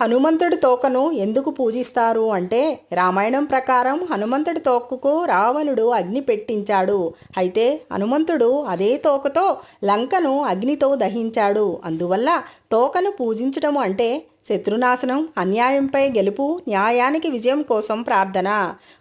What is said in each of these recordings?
హనుమంతుడి తోకను ఎందుకు పూజిస్తారు అంటే రామాయణం ప్రకారం హనుమంతుడి తోకకు రావణుడు అగ్ని పెట్టించాడు. అయితే హనుమంతుడు అదే తోకతో లంకను అగ్నితో దహించాడు. అందువల్ల తోకను పూజించడం అంటే శత్రునాశనం అన్యాయంపై గెలుపు న్యాయానికి విజయం కోసం ప్రార్థన.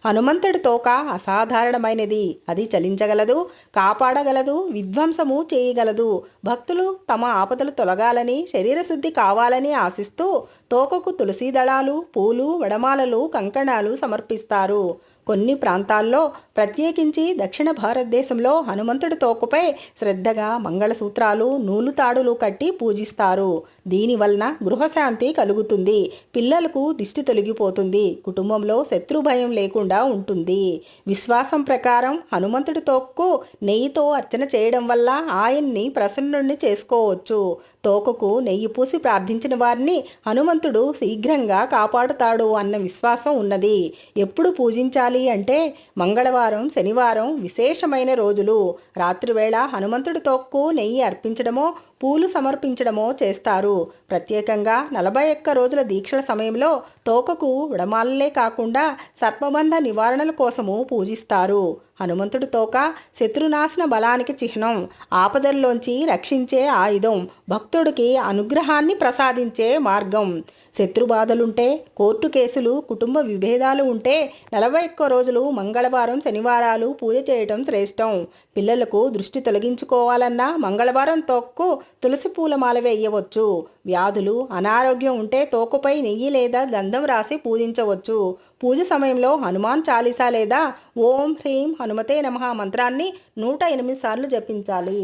హనుమంతుడి తోక అసాధారణమైనది. అది చలించగలదు కాపాడగలదు విధ్వంసము చేయగలదు. భక్తులు తమ ఆపదలు తొలగాలని శరీరశుద్ధి కావాలని ఆశిస్తూ తోకకు తులసి దళాలు పూలు వడమాలలు కంకణాలు సమర్పిస్తారు. కొన్ని ప్రాంతాల్లో ప్రత్యేకించి దక్షిణ భారతదేశంలో హనుమంతుడి తోకపై శ్రద్ధగా మంగళసూత్రాలు నూలు తాడులు కట్టి పూజిస్తారు. దీనివలన గృహశాంతి కలుగుతుంది. పిల్లలకు దిష్టి తొలగిపోతుంది. కుటుంబంలో శత్రు భయం లేకుండా ఉంటుంది. విశ్వాసం ప్రకారం హనుమంతుడి తోకకు నెయ్యితో అర్చన చేయడం వల్ల ఆయన్ని ప్రసన్నుణ్ణి చేసుకోవచ్చు. తోకకు నెయ్యి పూసి ప్రార్థించిన వారిని హనుమంతుడు శీఘ్రంగా కాపాడుతాడు అన్న విశ్వాసం ఉన్నది. ఎప్పుడు పూజించాలి అంటే మంగళవారం శనివారం విశేషమైన రోజులు. రాత్రివేళ హనుమంతుడి తోక్కు నెయ్యి అర్పించడమో పూలు సమర్పించడమో చేస్తారు. ప్రత్యేకంగా నలభై ఒక్క రోజుల దీక్షల సమయంలో తోకకు విడమాలలే కాకుండా సర్పబంధ నివారణల కోసము పూజిస్తారు. హనుమంతుడి తోక శత్రునాశన బలానికి చిహ్నం. ఆపదల్లోంచి రక్షించే ఆయుధం భక్తుడికి అనుగ్రహాన్ని ప్రసాదించే మార్గం. శత్రుబాధలుంటే కోర్టు కేసులు కుటుంబ విభేదాలు ఉంటే నలభై ఒక్క రోజులు మంగళవారం శనివారాలు పూజ చేయటం శ్రేష్టం. పిల్లలకు దృష్టి తొలగించుకోవాలన్నా మంగళవారం తోక్కు తులసి పూల మాల వేయవచ్చు. వ్యాధులు అనారోగ్యం ఉంటే తోకపై నెయ్యి లేదా గంధం రాసి పూజించవచ్చు. పూజ సమయంలో హనుమాన్ చాలీసా లేదా ఓం హ్రీం హనుమతే నమః మంత్రాన్ని నూట ఎనిమిది సార్లు జపించాలి.